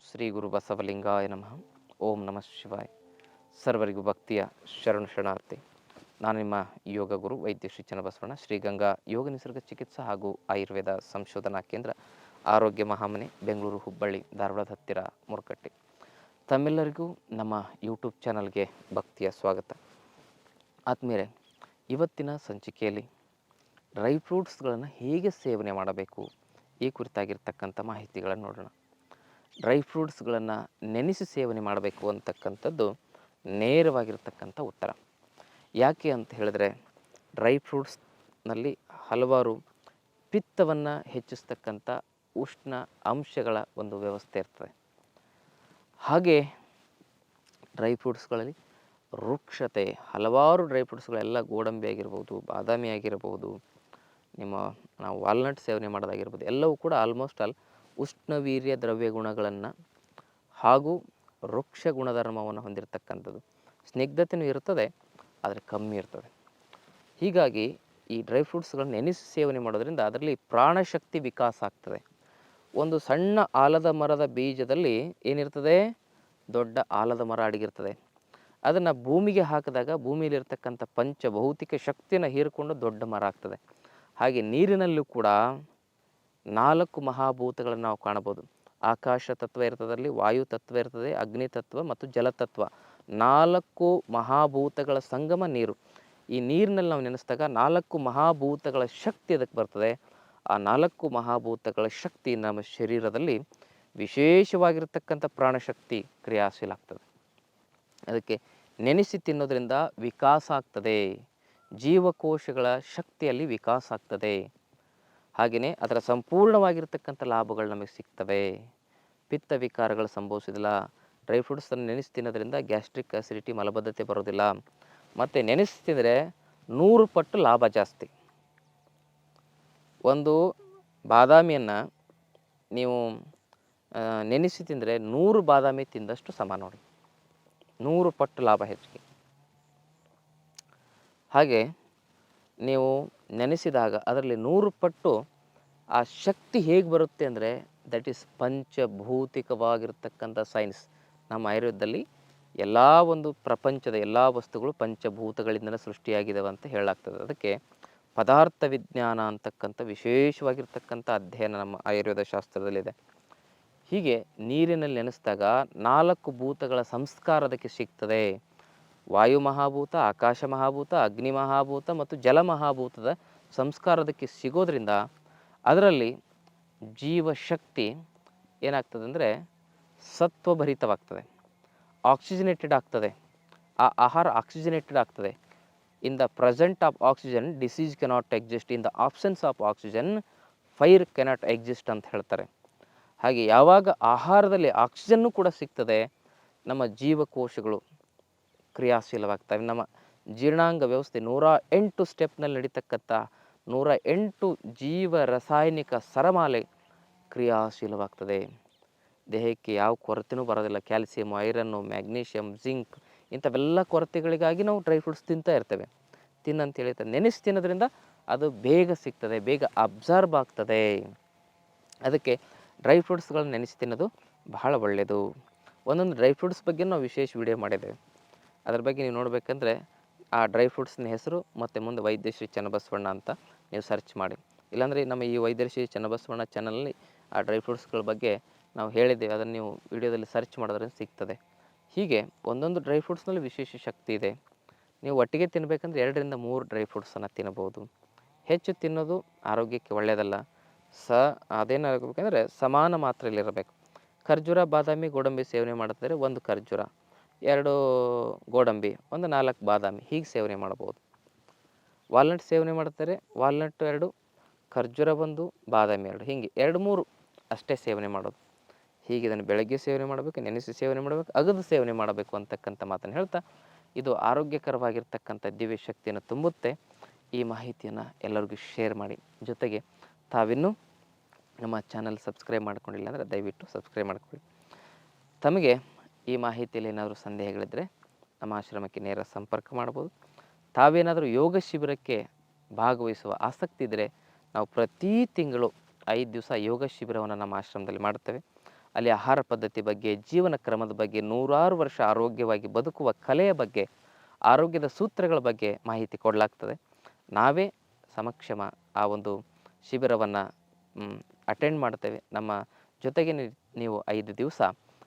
ಶ್ರೀ ಗುರು ಬಸವಲಿಂಗಾಯ ನಮಃ. ಓಂ ನಮಃ ಶಿವಾಯ. ಸರ್ವರಿಗೂ ಭಕ್ತಿಯ ಶರಣ ಶರಣಾರ್ಥಿ. ನಾನು ನಿಮ್ಮ ಯೋಗ ಗುರು ವೈದ್ಯ ಶ್ರೀ ಚನ್ನಬಸವಣ್ಣ. ಶ್ರೀಗಂಗಾ ಯೋಗ ನಿಸರ್ಗ ಚಿಕಿತ್ಸಾ ಹಾಗೂ ಆಯುರ್ವೇದ ಸಂಶೋಧನಾ ಕೇಂದ್ರ ಆರೋಗ್ಯ ಮಹಾಮನೆ, ಬೆಂಗಳೂರು, ಹುಬ್ಬಳ್ಳಿ, ಧಾರವಾಡದ ಹತ್ತಿರ ಮುರುಕಟ್ಟೆ. ತಮ್ಮೆಲ್ಲರಿಗೂ ನಮ್ಮ ಯೂಟ್ಯೂಬ್ ಚಾನಲ್ಗೆ ಭಕ್ತಿಯ ಸ್ವಾಗತ. ಆದ್ಮೇಲೆ ಇವತ್ತಿನ ಸಂಚಿಕೆಯಲ್ಲಿ ಡ್ರೈ ಫ್ರೂಟ್ಸ್ಗಳನ್ನು ಹೇಗೆ ಸೇವನೆ ಮಾಡಬೇಕು ಈ ಕುರಿತಾಗಿರ್ತಕ್ಕಂಥ ಮಾಹಿತಿಗಳನ್ನು ನೋಡೋಣ. ಡ್ರೈ ಫ್ರೂಟ್ಸ್ಗಳನ್ನು ನೆನೆಸಿ ಸೇವನೆ ಮಾಡಬೇಕು ಅಂತಕ್ಕಂಥದ್ದು ನೇರವಾಗಿರ್ತಕ್ಕಂಥ ಉತ್ತರ. ಯಾಕೆ ಅಂತ ಹೇಳಿದ್ರೆ, ಡ್ರೈ ಫ್ರೂಟ್ಸ್ನಲ್ಲಿ ಹಲವಾರು ಪಿತ್ತವನ್ನು ಹೆಚ್ಚಿಸ್ತಕ್ಕಂಥ ಉಷ್ಣ ಅಂಶಗಳ ಒಂದು ವ್ಯವಸ್ಥೆ ಇರ್ತದೆ. ಹಾಗೆ ಡ್ರೈ ಫ್ರೂಟ್ಸ್ಗಳಲ್ಲಿ ವೃಕ್ಷತೆ, ಹಲವಾರು ಡ್ರೈ ಫ್ರೂಟ್ಸ್ಗಳೆಲ್ಲ ಗೋಡಂಬಿ ಆಗಿರ್ಬೋದು, ಬಾದಾಮಿ ಆಗಿರಬಹುದು ನಿಮ್ಮ ನಾವು ವಾಲ್ನಟ್ ಸೇವನೆ ಮಾಡೋದಾಗಿರ್ಬೋದು, ಎಲ್ಲವೂ ಕೂಡ ಆಲ್ಮೋಸ್ಟ್ ಆಲ್ ಉಷ್ಣವೀರ್ಯ ದ್ರವ್ಯ ಗುಣಗಳನ್ನು ಹಾಗೂ ವೃಕ್ಷ ಗುಣಧರ್ಮವನ್ನು ಹೊಂದಿರತಕ್ಕಂಥದ್ದು. ಸ್ನಿಗ್ಧತೆಯೂ ಇರ್ತದೆ, ಆದರೆ ಕಮ್ಮಿ ಇರ್ತದೆ. ಹೀಗಾಗಿ ಈ ಡ್ರೈ ಫ್ರೂಟ್ಸ್ಗಳನ್ನು ನೆನೆಸಿ ಸೇವನೆ ಮಾಡೋದ್ರಿಂದ ಅದರಲ್ಲಿ ಪ್ರಾಣಶಕ್ತಿ ವಿಕಾಸ ಆಗ್ತದೆ. ಒಂದು ಸಣ್ಣ ಆಲದ ಮರದ ಬೀಜದಲ್ಲಿ ಏನಿರ್ತದೆ? ದೊಡ್ಡ ಆಲದ ಮರ ಅಡಗಿರ್ತದೆ. ಅದನ್ನು ಭೂಮಿಗೆ ಹಾಕಿದಾಗ ಭೂಮಿಯಲ್ಲಿರ್ತಕ್ಕಂಥ ಪಂಚ ಭೌತಿಕ ಶಕ್ತಿಯನ್ನು ಹೀರಿಕೊಂಡು ದೊಡ್ಡ ಮರ ಆಗ್ತದೆ. ಹಾಗೆ ನೀರಿನಲ್ಲೂ ಕೂಡ ನಾಲ್ಕು ಮಹಾಭೂತಗಳನ್ನು ನಾವು ಕಾಣಬಹುದು ಆಕಾಶ ತತ್ವ ಇರ್ತದಲ್ಲಿ ವಾಯು ತತ್ವ ಇರ್ತದೆ, ಅಗ್ನಿ ತತ್ವ ಮತ್ತು ಜಲತತ್ವ ನಾಲ್ಕು ಮಹಾಭೂತಗಳ ಸಂಗಮ ನೀರು. ಈ ನೀರಿನಲ್ಲಿ ನಾವು ನೆನೆಸಿದಾಗ ನಾಲ್ಕು ಮಹಾಭೂತಗಳ ಶಕ್ತಿ ಅದಕ್ಕೆ ಬರ್ತದೆ. ಆ ನಾಲ್ಕು ಮಹಾಭೂತಗಳ ಶಕ್ತಿ ನಮ್ಮ ಶರೀರದಲ್ಲಿ ವಿಶೇಷವಾಗಿರ್ತಕ್ಕಂಥ ಪ್ರಾಣಶಕ್ತಿ ಕ್ರಿಯಾಶೀಲ ಆಗ್ತದೆ. ಅದಕ್ಕೆ ನೆನೆಸಿ ತಿನ್ನೋದ್ರಿಂದ ವಿಕಾಸ ಆಗ್ತದೆ. ಜೀವಕೋಶಗಳ ಶಕ್ತಿಯಲ್ಲಿ ವಿಕಾಸ ಆಗ್ತದೆ. ಹಾಗೆಯೇ ಅದರ ಸಂಪೂರ್ಣವಾಗಿರ್ತಕ್ಕಂಥ ಲಾಭಗಳು ನಮಗೆ ಸಿಗ್ತವೆ. ಪಿತ್ತ ವಿಕಾರಗಳು ಸಂಭವಿಸೋದಿಲ್ಲ ಡ್ರೈ ಫ್ರೂಟ್ಸನ್ನು ನೆನೆಸಿ ತಿನ್ನೋದ್ರಿಂದ ಗ್ಯಾಸ್ಟ್ರಿಕ್ ಅಸಿಡಿಟಿ ಮಲಬದ್ಧತೆ ಬರೋದಿಲ್ಲ ಮತ್ತು ನೆನೆಸಿ ತಿಂದರೆ ನೂರು ಪಟ್ಟು ಲಾಭ ಜಾಸ್ತಿ. ಒಂದು ಬಾದಾಮಿಯನ್ನು ನೀವು ನೆನೆಸಿ ತಿಂದರೆ ನೂರು ಬಾದಾಮಿ ತಿಂದಷ್ಟು ಸಮ ನೋಡಿ. ನೂರು ಪಟ್ಟು ಲಾಭ ಹೆಚ್ಚಿಗೆ. ಹಾಗೆ ನೀವು ನೆನೆಸಿದಾಗ ಅದರಲ್ಲಿ ನೂರು ಪಟ್ಟು ಆ ಶಕ್ತಿ ಹೇಗೆ ಬರುತ್ತೆ ಅಂದರೆ ದಟ್ ಈಸ್ ಪಂಚಭೌತಿಕವಾಗಿರ್ತಕ್ಕಂಥ ಸೈನ್ಸ್. ನಮ್ಮ ಆಯುರ್ವೇದದಲ್ಲಿ ಎಲ್ಲ ಒಂದು ಪ್ರಪಂಚದ ಎಲ್ಲ ವಸ್ತುಗಳು ಪಂಚಭೂತಗಳಿಂದಲೇ ಸೃಷ್ಟಿಯಾಗಿದ್ದಾವೆ ಅಂತ ಹೇಳಲಾಗ್ತದೆ. ಅದಕ್ಕೆ ಪದಾರ್ಥ ವಿಜ್ಞಾನ ಅಂತಕ್ಕಂಥ ವಿಶೇಷವಾಗಿರ್ತಕ್ಕಂಥ ಅಧ್ಯಯನ ನಮ್ಮ ಆಯುರ್ವೇದ ಶಾಸ್ತ್ರದಲ್ಲಿದೆ. ಹೀಗೆ ನೀರಿನಲ್ಲಿ ನೆನೆಸಿದಾಗ ನಾಲ್ಕು ಭೂತಗಳ ಸಂಸ್ಕಾರ ಅದಕ್ಕೆ ಸಿಗ್ತದೆ. ವಾಯು ಮಹಾಭೂತ ಆಕಾಶ ಮಹಾಭೂತ ಅಗ್ನಿ ಮಹಾಭೂತ ಮತ್ತು ಜಲ ಮಹಾಭೂತದ ಸಂಸ್ಕಾರದಕ್ಕೆ ಸಿಗೋದ್ರಿಂದ ಅದರಲ್ಲಿ ಜೀವಶಕ್ತಿ ಏನಾಗ್ತದೆ ಅಂದರೆ ಸತ್ವಭರಿತವಾಗ್ತದೆ. ಆಕ್ಸಿಜನೇಟೆಡ್ ಆಗ್ತದೆ. ಆ ಆಹಾರ ಆಕ್ಸಿಜನೇಟೆಡ್ ಆಗ್ತದೆ. In the present of oxygen, disease cannot exist. In the options of oxygen, fire cannot exist ಅಂತ ಹೇಳ್ತಾರೆ. ಹಾಗೆ ಯಾವಾಗ ಆಹಾರದಲ್ಲಿ ಆಕ್ಸಿಜನ್ನು ಕೂಡ ಸಿಗ್ತದೆ, ನಮ್ಮ ಜೀವಕೋಶಗಳು ಕ್ರಿಯಾಶೀಲವಾಗ್ತವೆ. ನಮ್ಮ ಜೀರ್ಣಾಂಗ ವ್ಯವಸ್ಥೆ ನೂರ ಎಂಟು ಸ್ಟೆಪ್ನಲ್ಲಿ ನಡೀತಕ್ಕಂಥ ನೂರ ಎಂಟು ಜೀವ ರಾಸಾಯನಿಕ ಸರಮಾಲೆ ಕ್ರಿಯಾಶೀಲವಾಗ್ತದೆ. ದೇಹಕ್ಕೆ ಯಾವ ಕೊರತೆನೂ ಬರೋದಿಲ್ಲ. ಕ್ಯಾಲ್ಸಿಯಂ, ಐರನ್ನು ಮ್ಯಾಗ್ನೀಷಿಯಮ್ ಜಿಂಕ್ ಇಂಥವೆಲ್ಲ ಕೊರತೆಗಳಿಗಾಗಿ ನಾವು ಡ್ರೈ ಫ್ರೂಟ್ಸ್ ತಿಂತಾ ಇರ್ತೇವೆ. ತಿನ್ನಂತ ಹೇಳ್ತಾರೆ ನೆನೆಸಿ ತಿನ್ನೋದ್ರಿಂದ ಅದು ಬೇಗ ಸಿಗ್ತದೆ, ಬೇಗ ಅಬ್ಸರ್ಬ್ ಆಗ್ತದೆ. ಅದಕ್ಕೆ ಡ್ರೈ ಫ್ರೂಟ್ಸ್ಗಳನ್ನ ನೆನೆಸಿ ತಿನ್ನೋದು ಬಹಳ ಒಳ್ಳೆಯದು ಒಂದೊಂದು ಡ್ರೈ ಫ್ರೂಟ್ಸ್ ಬಗ್ಗೆ ನಾವು ವಿಶೇಷ ವಿಡಿಯೋ ಮಾಡಿದ್ದೇವೆ. ಅದ್ರ ಬಗ್ಗೆ ನೀವು ನೋಡಬೇಕಂದ್ರೆ ಆ ಡ್ರೈ ಫ್ರೂಟ್ಸ್ನ ಹೆಸರು ಮತ್ತು ಮುಂದೆ ವೈದ್ಯಶ್ರೀ ಚನ್ನಬಸವಣ್ಣ ಅಂತ ನೀವು ಸರ್ಚ್ ಮಾಡಿ. ಇಲ್ಲಾಂದರೆ ನಮ್ಮ ಈ ವೈದ್ಯಶ್ರೀ ಚನ್ನಬಸವಣ್ಣ ಚಾನಲಲ್ಲಿ ಆ ಡ್ರೈ ಫ್ರೂಟ್ಸ್ಗಳ ಬಗ್ಗೆ ನಾವು ಹೇಳಿದ್ದೇವೆ. ಅದನ್ನು ನೀವು ವಿಡಿಯೋದಲ್ಲಿ ಸರ್ಚ್ ಮಾಡೋದ್ರಿಂದ ಸಿಗ್ತದೆ. ಹೀಗೆ ಒಂದೊಂದು ಡ್ರೈ ಫ್ರೂಟ್ಸ್ನಲ್ಲಿ ವಿಶೇಷ ಶಕ್ತಿ ಇದೆ. ನೀವು ಒಟ್ಟಿಗೆ ತಿನ್ನಬೇಕಂದ್ರೆ ಎರಡರಿಂದ ಮೂರು ಡ್ರೈ ಫ್ರೂಟ್ಸನ್ನು ತಿನ್ನಬಹುದು. ಹೆಚ್ಚು ತಿನ್ನೋದು ಆರೋಗ್ಯಕ್ಕೆ ಒಳ್ಳೆಯದಲ್ಲ. ಸ ಅದೇನಾಗಬೇಕಂದ್ರೆ ಸಮಾನ ಮಾತ್ರೆಯಲ್ಲಿರಬೇಕು. ಖರ್ಜೂರ, ಬಾದಾಮಿ, ಗೋಡಂಬಿ ಸೇವನೆ ಮಾಡಿದ್ರೆ ಒಂದು ಖರ್ಜೂರ. ಎರಡು ಗೋಡಂಬಿ, ಒಂದು ನಾಲ್ಕು ಬಾದಾಮಿ, ಹೀಗೆ ಸೇವನೆ ಮಾಡ್ಬೋದು ವಾಲ್ನಟ್ ಸೇವನೆ ಮಾಡ್ತಾರೆ, ವಾಲ್ನಟ್ ಎರಡು, ಖರ್ಜೂರ ಒಂದು, ಬಾದಾಮಿ ಎರಡು, ಹೀಗೆ ಎರಡು ಮೂರು ಅಷ್ಟೇ ಸೇವನೆ ಮಾಡೋದು. ಹೀಗೆ ಇದನ್ನು ಬೆಳಗ್ಗೆ ಸೇವನೆ ಮಾಡಬೇಕು, ನೆನೆಸಿ ಸೇವನೆ ಮಾಡಬೇಕು, ಅಗದು ಸೇವನೆ ಮಾಡಬೇಕು ಅಂತಕ್ಕಂಥ ಮಾತನ್ನು ಹೇಳ್ತಾ, ಇದು ಆರೋಗ್ಯಕರವಾಗಿರ್ತಕ್ಕಂಥ ದಿವ್ಯ ಶಕ್ತಿಯನ್ನು ತುಂಬುತ್ತೆ. ಈ ಮಾಹಿತಿಯನ್ನು ಎಲ್ಲರಿಗೂ ಶೇರ್ ಮಾಡಿ. ಜೊತೆಗೆ ತಾವಿನ್ನೂ ನಮ್ಮ ಚಾನಲ್ ಸಬ್ಸ್ಕ್ರೈಬ್ ಮಾಡ್ಕೊಂಡಿಲ್ಲ ಅಂದರೆ ದಯವಿಟ್ಟು ಸಬ್ಸ್ಕ್ರೈಬ್ ಮಾಡ್ಕೊಳ್ಳಿ. ತಮಗೆ ಈ ಮಾಹಿತಿಯಲ್ಲಿ ಏನಾದರೂ ಸಂದೇಹಗಳಿದ್ದರೆ ನಮ್ಮ ಆಶ್ರಮಕ್ಕೆ ನೇರ ಸಂಪರ್ಕ ಮಾಡ್ಬೋದು. ತಾವೇನಾದರೂ ಯೋಗ ಶಿಬಿರಕ್ಕೆ ಭಾಗವಹಿಸುವ ಆಸಕ್ತಿ ಇದ್ದರೆ ನಾವು ಪ್ರತಿ ತಿಂಗಳು ಐದು ದಿವಸ ಯೋಗ ಶಿಬಿರವನ್ನು ನಮ್ಮ ಆಶ್ರಮದಲ್ಲಿ ಮಾಡ್ತೇವೆ ಅಲ್ಲಿ ಆಹಾರ ಪದ್ಧತಿ ಬಗ್ಗೆ, ಜೀವನ ಕ್ರಮದ ಬಗ್ಗೆ, ನೂರಾರು ವರ್ಷ ಆರೋಗ್ಯವಾಗಿ ಬದುಕುವ ಕಲೆಯ ಬಗ್ಗೆ, ಆರೋಗ್ಯದ ಸೂತ್ರಗಳ ಬಗ್ಗೆ ಮಾಹಿತಿ ಕೊಡಲಾಗ್ತದೆ. ನಾವೇ ಸಮಕ್ಷಮ ಆ ಒಂದು ಶಿಬಿರವನ್ನು ಅಟೆಂಡ್ ಮಾಡ್ತೇವೆ ನಮ್ಮ ಜೊತೆಗೆ ನೀವು ಐದು ದಿವಸ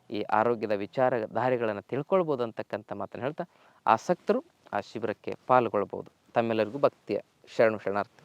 ಈ ಆರೋಗ್ಯದ ವಿಚಾರಧಾರೆಗಳನ್ನು ತಿಳ್ಕೊಳ್ಬೋದು ಅಂತಕ್ಕಂಥ ಮಾತನ್ನು ಹೇಳ್ತಾ ಆಸಕ್ತರು ಆ ಶಿಬಿರಕ್ಕೆ ಪಾಲ್ಗೊಳ್ಬೋದು. ತಮ್ಮೆಲ್ಲರಿಗೂ ಭಕ್ತಿಯ ಶರಣು ಶರಣಾರ್ಥಿ.